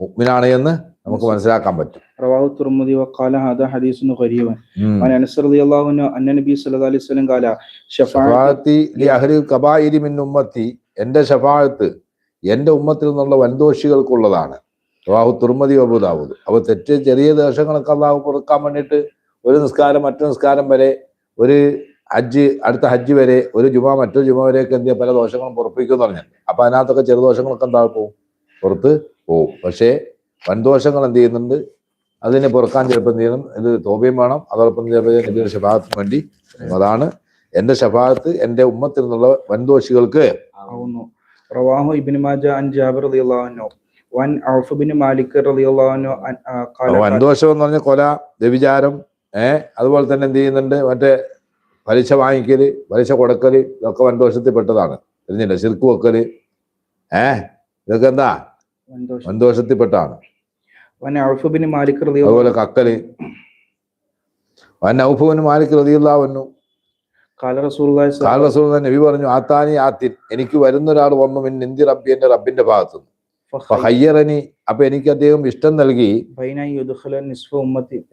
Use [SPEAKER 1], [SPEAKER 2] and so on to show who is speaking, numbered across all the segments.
[SPEAKER 1] മുഗ്മിനാണ് എന്ന് നമുക്ക് മനസ്സിലാക്കാൻ പറ്റും.
[SPEAKER 2] റവാഹു തുർമുദി
[SPEAKER 1] വഖാല
[SPEAKER 2] ഹദ ഹദീസുൻ ഖരീബൻ. അൻ അനസ് റളിയല്ലാഹു അൻഹു അന്ന നബി സല്ലല്ലാഹു അലൈഹി വസല്ലം ഖാല
[SPEAKER 1] ഷഫാഅത്തി ലി അഹ്ലി കബായിരി മിൻ ഉമ്മത്തി എന്റെ ഷഫാഅത്ത് എന്റെ ഉമ്മത്തിൽ നിന്നുള്ള വൻദോഷികൾക്കുള്ളതാണ്. റവാഹു തുർമതി അബുദാവൂദ് അപ്പോൾ തെറ്റ് ചെറിയ ദേശങ്ങളൊക്കെ അള്ളാഹു കൊടുക്കാൻ വേണ്ടിയിട്ട് ഒരു നിസ്കാരം മറ്റു നിസ്കാരം വരെ ഒരു ഹജ്ജ് അടുത്ത ഹജ്ജ് വരെ ഒരു ജുമാ മറ്റൊരു ജുമാ വരെയൊക്കെ എന്ത് പല ദോഷങ്ങളും പുറപ്പിക്കും എന്ന് പറഞ്ഞു അപ്പൊ അതിനകത്തൊക്കെ ചെറുദോഷങ്ങളൊക്കെ എന്താകും പുറത്ത് പോവും. പക്ഷേ വൻദോഷങ്ങൾ എന്ത് ചെയ്യുന്നുണ്ട്? അതിനെ പുറക്കാൻ ചിലപ്പോൾ എന്ത് ചെയ്യണം? ഇത് തോപയും വേണം. അതോടൊപ്പം ചിലപ്പോൾ നബിയുടെ ഷഫാഅത്തിന് വേണ്ടി അതാണ് എന്റെ ഷഫാഅത്ത് എന്റെ ഉമ്മത്തിൽ നിന്നുള്ള വൻദോഷികൾക്ക്.
[SPEAKER 2] ആവുന്നു. റവാഹു മാജ അൻ ജാബിർ റളിയല്ലാഹു വൻ ഔഫ് ബിൻ മാലിക് റളിയല്ലാഹു അൻഹു
[SPEAKER 1] വൻദോഷം എന്ന് പറഞ്ഞ കൊല വ്യഭിചാരം ഏഹ് അതുപോലെ തന്നെ എന്ത് ചെയ്യുന്നുണ്ട്? മറ്റേ പലിശ വാങ്ങിക്കൽ പലിശ കൊടുക്കൽ ഇതൊക്കെ വൻദോഷത്തിൽ പെട്ടതാണ് തിരിഞ്ഞില്ല ചിർക്ക് വെക്കൽ. ഏഹ് ഇതൊക്കെ എന്താ?
[SPEAKER 2] വൻദോഷം.
[SPEAKER 1] വൻദോഷത്തിൽ പെട്ടാണ്
[SPEAKER 2] വൻ ഔഫ് മാലിക് റളിയല്ലാഹു
[SPEAKER 1] അതുപോലെ കക്കൽ. വൻ ഔഫുവിന് മാലിക് റതിയുള്ളവന്നു
[SPEAKER 2] ഖാല റസൂലുള്ളാഹി സ്വല്ലല്ലാഹു
[SPEAKER 1] കാൽ റസൂൽ നബി പറഞ്ഞു ആത്താനി ആത്തിൻ എനിക്ക് വരുന്ന ഒരാൾ വന്നു മിൻ നിന്തി റബ്ബി എന്റെ റബ്ബിന്റെ ഭാഗത്തു ഹയ്യറനി അപ്പൊ എനിക്ക് അദ്ദേഹം ഇഷ്ടം നൽകി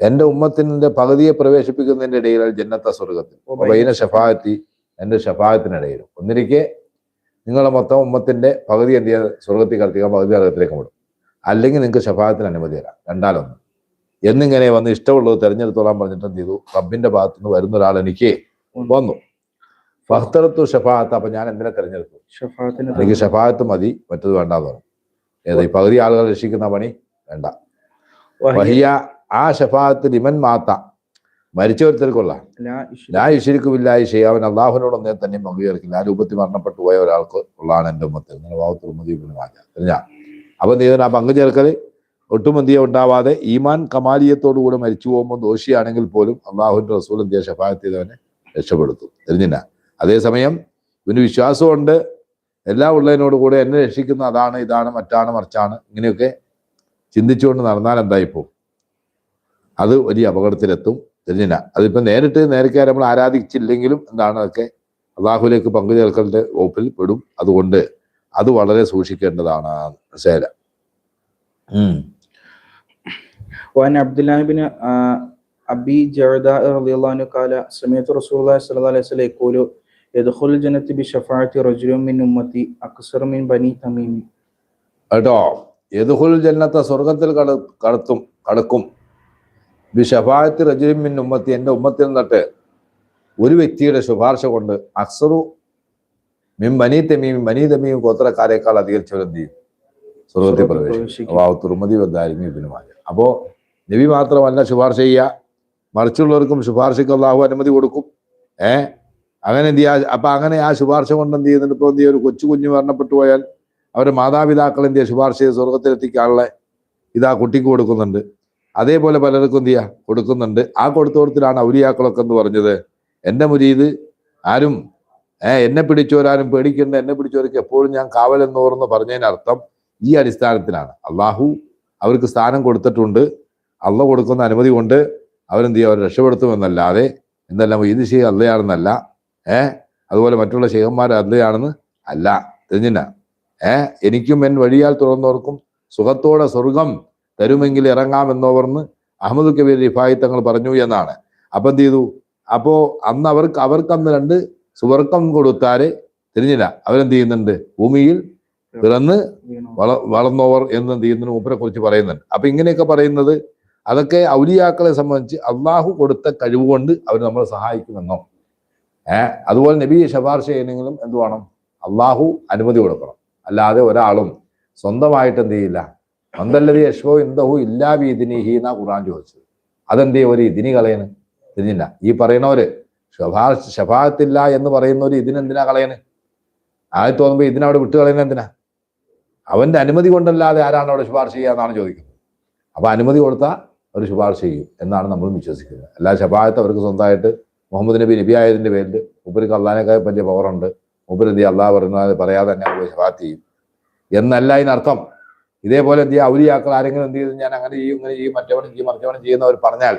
[SPEAKER 1] എന്റെ ഉമ്മത്തിന്റെ പകുതിയെ പ്രവേശിപ്പിക്കുന്നതിന്റെ ഇടയിൽ ജന്നത്ത സ്വർഗത്തിൽ ബൈന ഷഫായത്തി എന്റെ ഷഫായത്തിനിടയിലും ഒന്നിരിക്കെ നിങ്ങളെ മൊത്തം ഉമ്മത്തിന്റെ പകുതി എന്ത് ചെയ്യാൻ സ്വർഗത്തിൽ കടത്തിക്കാൻ പകുതി നരകത്തിലേക്ക് വിടും അല്ലെങ്കിൽ നിങ്ങൾക്ക് ഷഫായത്തിന് അനുമതി തരാം. രണ്ടാലൊന്ന്. എന്നിങ്ങനെ വന്ന് ഇഷ്ടമുള്ളത് തെരഞ്ഞെടുത്തോളാൻ പറഞ്ഞിട്ട് എന്ത് ചെയ്തു. റബ്ബിന്റെ ഭാഗത്തു നിന്ന് വരുന്ന ഒരാൾ എനിക്ക് വന്നു. ഫഹ്തറത്തു ഷഫാത്ത് അപ്പൊ ഞാൻ എന്തിനെ തെരഞ്ഞെടുത്തു? എനിക്ക് ഷഫായത്ത് മതി മറ്റത് വേണ്ടാന്ന് പറഞ്ഞു. ഏത് ഈ പകുതി ആളുകൾ രക്ഷിക്കുന്ന പണി? വേണ്ട.
[SPEAKER 2] വഹിയ
[SPEAKER 1] വഹിയ ആ ഷഫാത്ത് ലിമൻ മാത്ത.
[SPEAKER 2] ഇശ്ര-
[SPEAKER 1] ഞാൻ ഇഷിരിക്കുമില്ലായി ചെയ്യും അവൻ അള്ളാഹുവിനോട് ഒന്നേ തന്നെ പങ്കുചേർക്കില്ല ആ രൂപത്തിൽ മരണപ്പെട്ടു പോയ ഒരാൾക്ക് ഉള്ളതാണ് എന്റെ ഉമ്മത്തിൽ. ഇങ്ങനെ വാവത്തുൽ മുദീബിന് മാറ്റ അറിഞ്ഞാ അപ്പൊ നീ ആ പങ്കു ചേർക്കൽ ഒട്ടും എന്തിയ ഉണ്ടാവാതെ ഈമാൻ കമാലിയത്തോടു കൂടെ മരിച്ചു പോകുമ്പോൾ ദോഷിയാണെങ്കിൽ പോലും അള്ളാഹുവിന്റെ റസൂൽ എന്തിയ ഷഫായത്ത് ചെയ്തവനെ രക്ഷപ്പെടുത്തും. തിരിഞ്ഞില്ല. അതേസമയം ഇവന് വിശ്വാസമുണ്ട്. എല്ലാ ഉള്ളതിനോട് കൂടെ എന്നെ രക്ഷിക്കുന്ന. അതാണ് ഇതാണ് മറ്റാണ് മറിച്ചാണ്. ഇങ്ങനെയൊക്കെ ചിന്തിച്ചുകൊണ്ട് നടന്നാൽ എന്തായിപ്പോ അത് വലിയ അപകടത്തിലെത്തും. തിരിഞ്ഞില്ല അതിപ്പോ നേരിട്ട് നേരത്തെ നമ്മൾ ആരാധിച്ചില്ലെങ്കിലും എന്താണ് അതൊക്കെ അള്ളാഹുലേക്ക് പങ്കുചേർക്കലിന്റെ വകുപ്പിൽ പെടും അതുകൊണ്ട് അത് വളരെ സൂക്ഷിക്കേണ്ടതാണ് സേല ഉം
[SPEAKER 2] وعن عبد الله بن آه، أبي جرداء رضي الله عنه قال سمعت رسول الله صلى الله عليه وسلم يقول يدخل الجنة بشفاعة رجل من أمتي أكثر من بني تميم
[SPEAKER 1] കേട്ടോ യദുഹുൽ ജന്നത്ത സ്വർഗത്തിൽ കട കടത്തും കടക്കും ബി ഷഫായത്ത് റജുലിൻ ഉമ്മത്തി എന്റെ ഉമ്മത്തിൽ നിന്നിട്ട് ഒരു വ്യക്തിയുടെ ശുപാർശ കൊണ്ട് അക്സറു മിം മനി തമീം മനി തമീം ഗോത്രക്കാരേക്കാൾ അധികരിച്ചവരെന്ത് ചെയ്യും? സ്വർഗത്തിൽ പ്രവേശിക്കും. വന്നായിരുന്നു അപ്പോ നബി മാത്രമല്ല ശുപാർശ ചെയ്യുക. മറിച്ചുള്ളവർക്കും ശുപാർശയ്ക്ക് അള്ളാഹു അനുമതി കൊടുക്കും. ഏ? അങ്ങനെ എന്ത് ചെയ്യാ? അപ്പൊ അങ്ങനെ ആ ശുപാർശ കൊണ്ട് എന്ത് ചെയ്യുന്നുണ്ട് ഇപ്പൊ എന്ത് ചെയ്യുക ഒരു കൊച്ചു കുഞ്ഞ് മരണപ്പെട്ടു പോയാൽ അവരുടെ മാതാപിതാക്കൾ എന്ത് ചെയ്യുക ശുപാർശ ചെയ്ത് സ്വർഗത്തിലെത്തിക്കാനുള്ള ഇതാ കുട്ടിക്ക് കൊടുക്കുന്നുണ്ട്. അതേപോലെ പലർക്കും എന്ത് ചെയ്യുക കൊടുക്കുന്നുണ്ട്. ആ കൊടുത്തോടത്തിലാണ് ഔലിയാക്കളൊക്കെ എന്ന് പറഞ്ഞത്? എന്റെ മുരീത് ആരും ഏഹ് എന്നെ പിടിച്ചോരാരും പേടിക്കേണ്ട. എന്നെ പിടിച്ചവർക്ക് എപ്പോഴും ഞാൻ കാവലെന്നോർന്ന് പറഞ്ഞതിനർത്ഥം ഈ അടിസ്ഥാനത്തിലാണ്. അള്ളാഹു അവർക്ക് സ്ഥാനം കൊടുത്തിട്ടുണ്ട്. അള്ള കൊടുക്കുന്ന അനുമതി കൊണ്ട് അവരെന്ത് ചെയ്യും? അവർ രക്ഷപ്പെടുത്തുമെന്നല്ലാതെ എന്തെല്ലാം ഇത് ദിശ അല്ലയാണെന്നല്ല ഏഹ് അതുപോലെ മറ്റുള്ള ശേഖന്മാർ അല്ലയാണെന്ന് അല്ല. തിരിഞ്ഞില്ല ഏഹ് എനിക്കും എൻ വഴിയാൽ തുറന്നവർക്കും സുഖത്തോടെ സ്വർഗം തരുമെങ്കിൽ ഇറങ്ങാമെന്നോ പറഞ്ഞ് അഹമ്മദ് കബീർ റിഫായി തങ്ങൾ പറഞ്ഞു എന്നാണ്. അപ്പൊ എന്ത് ചെയ്തു? അപ്പോ അന്ന് അവർക്ക് അവർക്ക് അന്ന് രണ്ട് സുവർക്കം കൊടുത്താൽ തിരിഞ്ഞില്ല. അവരെന്ത് ചെയ്യുന്നുണ്ട്? ഭൂമിയിൽ പിറന്ന് വള വളർന്നവർ എന്ന് എന്ത് ചെയ്യുന്നതിന് മൂപ്പരെ കുറിച്ച് പറയുന്നുണ്ട്. അപ്പൊ ഇങ്ങനെയൊക്കെ പറയുന്നത് അതൊക്കെ ഔലിയാക്കളെ സംബന്ധിച്ച് അള്ളാഹു കൊടുത്ത കഴിവ് കൊണ്ട് അവർ നമ്മളെ സഹായിക്കുമെന്നോ? ഏഹ് അതുപോലെ നബി ശപാർശ ചെയ്യുന്നെങ്കിലും എന്ത് വേണം? അള്ളാഹു അനുമതി കൊടുക്കണം. അല്ലാതെ ഒരാളും സ്വന്തമായിട്ട് എന്ത് ചെയ്യില്ല? മന്ദല്ലതി യശോ എന്തഹു ഇല്ലാ വീതിനിഹി എന്നാ ഖുറാൻ ചോദിച്ചത്. അതെന്ത് ഒരു ഇതിനി കളയന് തിരിഞ്ഞില്ല. ഈ പറയുന്നവര് ശഫാ ശഫാത്തില്ല എന്ന് പറയുന്നവര് ഇതിനെന്തിനാ കളയന് ആദ്യം തോന്നുമ്പോ ഇതിനവിടെ വിട്ട് കളയുന്നത് എന്തിനാ? അവന്റെ അനുമതി കൊണ്ടല്ലാതെ ആരാണ് അവിടെ ശുപാർശ ചെയ്യാന്നാണ് ചോദിക്കുന്നത്. അപ്പൊ അനുമതി കൊടുത്താൽ അവർ ശുപാർശ ചെയ്യും എന്നാണ് നമ്മൾ വിശ്വസിക്കുന്നത്. അല്ലാ ശഫാത്ത് അവർക്ക് സ്വന്തമായിട്ട് മുഹമ്മദ് നബി നബി ആയതിന്റെ പേരിൽ മൂപ്പർക്ക് അള്ളഹാനേക്കാൾ വലിയ പവറുണ്ട് മൂപ്പര് എന്ത് ചെയ്യും? അള്ളാഹ് പറയുന്നത് പറയാതെ തന്നെ പോയി ചെയ്യും. എന്നല്ല ഇതിനർത്ഥം. ഇതേപോലെ എന്ത് ചെയ്യുക ഔലിയാക്കൾ ആരെങ്കിലും എന്ത് ചെയ്തു ഞാൻ അങ്ങനെ ചെയ്യും ഇങ്ങനെ ചെയ്യും മറ്റവനും ചെയ്യും മറ്റവനും ചെയ്യുന്നവർ പറഞ്ഞാൽ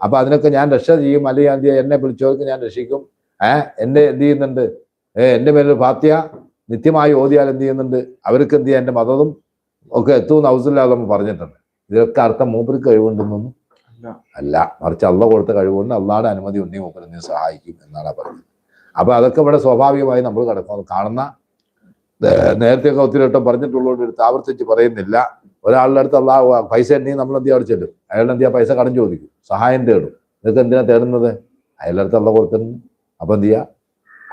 [SPEAKER 1] അപ്പൊ അതിനൊക്കെ ഞാൻ രക്ഷ ചെയ്യും. അല്ലെങ്കിൽ എന്ത് ചെയ്യുക എന്നെ വിളിച്ചവർക്ക് ഞാൻ രക്ഷിക്കും. ഏഹ് എന്നെ എന്ത് ചെയ്യുന്നുണ്ട്? ഏഹ് എന്റെ പേരിൽ ഫാത്തിയ നിത്യമായി ഓതിയാൽ എന്ത് ചെയ്യുന്നുണ്ട്? അവർക്ക് എന്ത് ചെയ്യാം എന്റെ മതവും ഒക്കെ എത്തുമെന്ന് ഔസുല്ലാതെ പറഞ്ഞിട്ടുണ്ട്. ഇതൊക്കെ അർത്ഥം മൂപ്പർക്ക് കഴിവുണ്ടെന്നൊന്നും
[SPEAKER 2] അല്ല.
[SPEAKER 1] മറിച്ച് അള്ള കൊടുത്ത കഴിവുകൊണ്ട് അള്ളാടെ അനുമതി ഉണ്ടെങ്കിൽ മൂപ്പർ നീ സഹായിക്കും എന്നാണ് പറഞ്ഞത്. അപ്പൊ അതൊക്കെ ഇവിടെ സ്വാഭാവികമായി നമ്മൾ കിടക്കുന്നത്. കാണുന്ന നേരത്തെയൊക്കെ ഒത്തിരി വട്ടം പറഞ്ഞിട്ടുള്ളതുകൊണ്ട് എടുത്ത് ആവർത്തിച്ച് പറയുന്നില്ല. ഒരാളുടെ അടുത്ത് അള്ളാഹ് പൈസ ഉണ്ടെങ്കിൽ നമ്മൾ എന്തിയാ അവിടെ ചെല്ലും. അയാളുടെ എന്തിയാ പൈസ കടം ചോദിക്കും. സഹായം തേടും. നിങ്ങൾക്ക് എന്തിനാ തേടുന്നത്? അയാളുടെ അടുത്ത് അള്ള കൊടുത്തിട്ടുണ്ട്. അപ്പൊ എന്ത് ചെയ്യാ?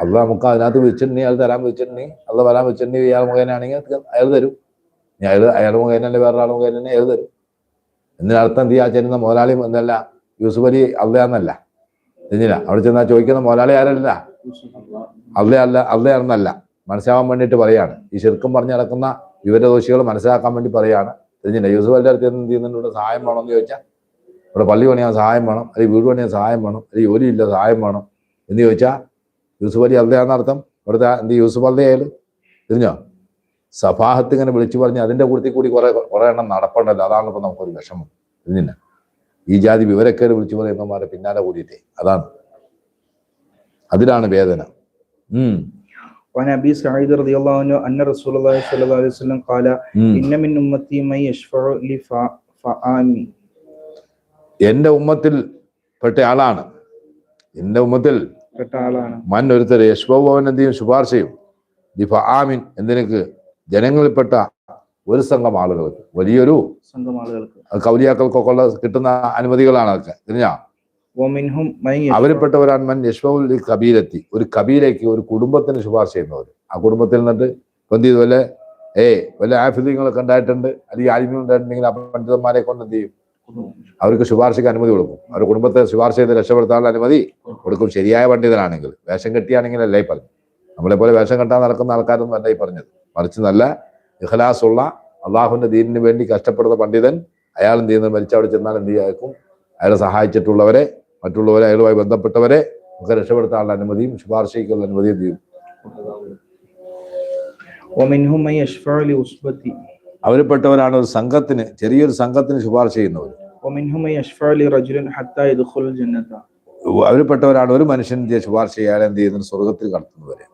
[SPEAKER 1] അള്ള നമുക്ക് അതിനകത്ത് വിളിച്ചിട്ടുണ്ടെങ്കിൽ അയാൾ തരാൻ വിളിച്ചിട്ടുണ്ടെങ്കിൽ അള്ള വരാൻ വിളിച്ചിട്ടുണ്ടെങ്കിൽ ഇയാൾ മുഖേനാണെങ്കിൽ അയാൾ തരും. അയാൾ അയാൾ മുഖേനല്ലേ വേറെ ആൾ മുഖേന തന്നെ അയാൾ തരും. എന്തിനർത്ഥം എന്ത് ചെയ്യാ ചെല്ലുന്ന മുതലാളി എന്നല്ല യൂസുഫ് അലി അള്ളയാന്നല്ല. എന്തിനാ? അവിടെ ചെന്നാൽ ചോദിക്കുന്ന മുതലാളി ആരല്ല? അള്ളയല്ല അള്ളയാണെന്നല്ല മനസ്സിലാവാൻ വേണ്ടിയിട്ട് പറയാണ്. ഈ ശിർക്കും പറഞ്ഞ് നടക്കുന്ന വിവരദോഷികൾ മനസ്സിലാക്കാൻ വേണ്ടി പറയാണ്. തിരിഞ്ഞില്ല യൂസുഫ് അടുത്ത് എന്ത് ഇവിടെ സഹായം വേണമെന്ന് ചോദിച്ചാൽ ഇവിടെ പള്ളി പണിയാൻ സഹായം വേണം അല്ലെങ്കിൽ വീട് പണിയാൻ സഹായം വേണം അല്ലെങ്കിൽ ജോലിയില്ല സഹായം വേണം എന്ന് ചോദിച്ചാൽ യൂസുഫ് അലി അർത്ഥം. ഇവിടുത്തെ എന്ത് യൂസുഫ് അള്ളയായാലും തിരിഞ്ഞോ? സഭാഹത്ത് ഇങ്ങനെ വിളിച്ചു പറഞ്ഞ് അതിന്റെ കൂട്ടത്തിൽ കൂടി കുറേ കുറെ എണ്ണം നടപ്പുണ്ടല്ലോ. അതാണ് ഇപ്പൊ നമുക്കൊരു വിഷമം. തിരിഞ്ഞില്ല. ഈ ജാതി വിവരക്കേട് വിളിച്ചു പറയുന്നവന്മാരെ പിന്നാലെ കൂടിയിട്ടേ. അതാണ്. അതിലാണ് വേദന. ഉം.
[SPEAKER 2] وعن ابي سعيد رضي الله عنه ان رسول الله صلى الله عليه وسلم قال
[SPEAKER 1] ഉം.
[SPEAKER 2] ان من امتي من يشفع لفآمي
[SPEAKER 1] എന്റെ ഉമ്മത്തിൽ പെട്ട ആളാണ് എന്റെ ഉമ്മത്തിൽ
[SPEAKER 2] പെട്ട ആളാണ്
[SPEAKER 1] മൻ ഒരുത്തർ യശ്വഭവൻ എന്ത് ചെയ്യും ശുപാർശയും ദിഫ ആമിൻ എന്തിനക്ക് ജനങ്ങളിൽപ്പെട്ട ഒരു സംഘം ആളുകൾക്ക് വലിയൊരു
[SPEAKER 2] സംഘം ആളുകൾക്ക്
[SPEAKER 1] അത് കൗലിയാക്കൾക്കൊക്കെ ഉള്ള കിട്ടുന്ന അനുമതികളാണ് അതൊക്കെ തിരിഞ്ഞാ അവരിൽപ്പെട്ടവരാൻ മൻ യശ്മൽ ഒരു കബീലേക്ക് ഒരു കുടുംബത്തിന് ശുപാർശ ചെയ്യുന്നവർ ആ കുടുംബത്തിൽ നിന്നിട്ട് എന്ത് ചെയ്തു? വല്ല ഏ വല്ല ആഫിദിങ്ങളൊക്കെ ഉണ്ടായിട്ടുണ്ട്. അല്ലെങ്കിൽ ആലിമ്യം ഉണ്ടായിട്ടുണ്ടെങ്കിൽ ആ പണ്ഡിതന്മാരെ കൊണ്ട് എന്ത് ചെയ്യും? അവർക്ക് ശുപാർശയ്ക്ക് അനുമതി കൊടുക്കും. അവരുടെ കുടുംബത്തെ ശുപാർശ ചെയ്ത് രക്ഷപ്പെടുത്താനുള്ള അനുമതി കൊടുക്കും. ശരിയായ പണ്ഡിതനാണെങ്കിൽ. വേഷം കെട്ടിയാണെങ്കിൽ അല്ലേ പറഞ്ഞു നമ്മളെ പോലെ വേഷം കെട്ടാൻ നടക്കുന്ന ആൾക്കാരൊന്നും അല്ലേ പറഞ്ഞത്. മറിച്ച് നല്ല ഉള്ള അള്ളാഹുവിന്റെ ദീനിന് വേണ്ടി കഷ്ടപ്പെടുന്ന പണ്ഡിതൻ അയാൾ എന്ത് ചെയ്യുന്നത് മരിച്ചവിടെ ചെന്നാൽ എന്ത് ചെയ്യും? അയാളെ സഹായിച്ചിട്ടുള്ളവരെ മറ്റുള്ളവരെ അയാളുമായി ബന്ധപ്പെട്ടവരെ നമുക്ക് രക്ഷപ്പെടുത്താനുള്ള അനുമതിയും ശുപാർശയ്ക്കുള്ള അനുമതിയും ചെയ്യും. അവരിൽപ്പെട്ടവരാണ് ഒരു സംഘത്തിന് ചെറിയൊരു സംഘത്തിന് ശുപാർശ ചെയ്യുന്നവർ. അവരിൽപ്പെട്ടവരാണ് ഒരു മനുഷ്യന്റെ ശുപാർശ ചെയ്യാൻ എന്ത് ചെയ്യുന്ന സ്വർഗത്തിൽ കടത്തുന്നവരെ.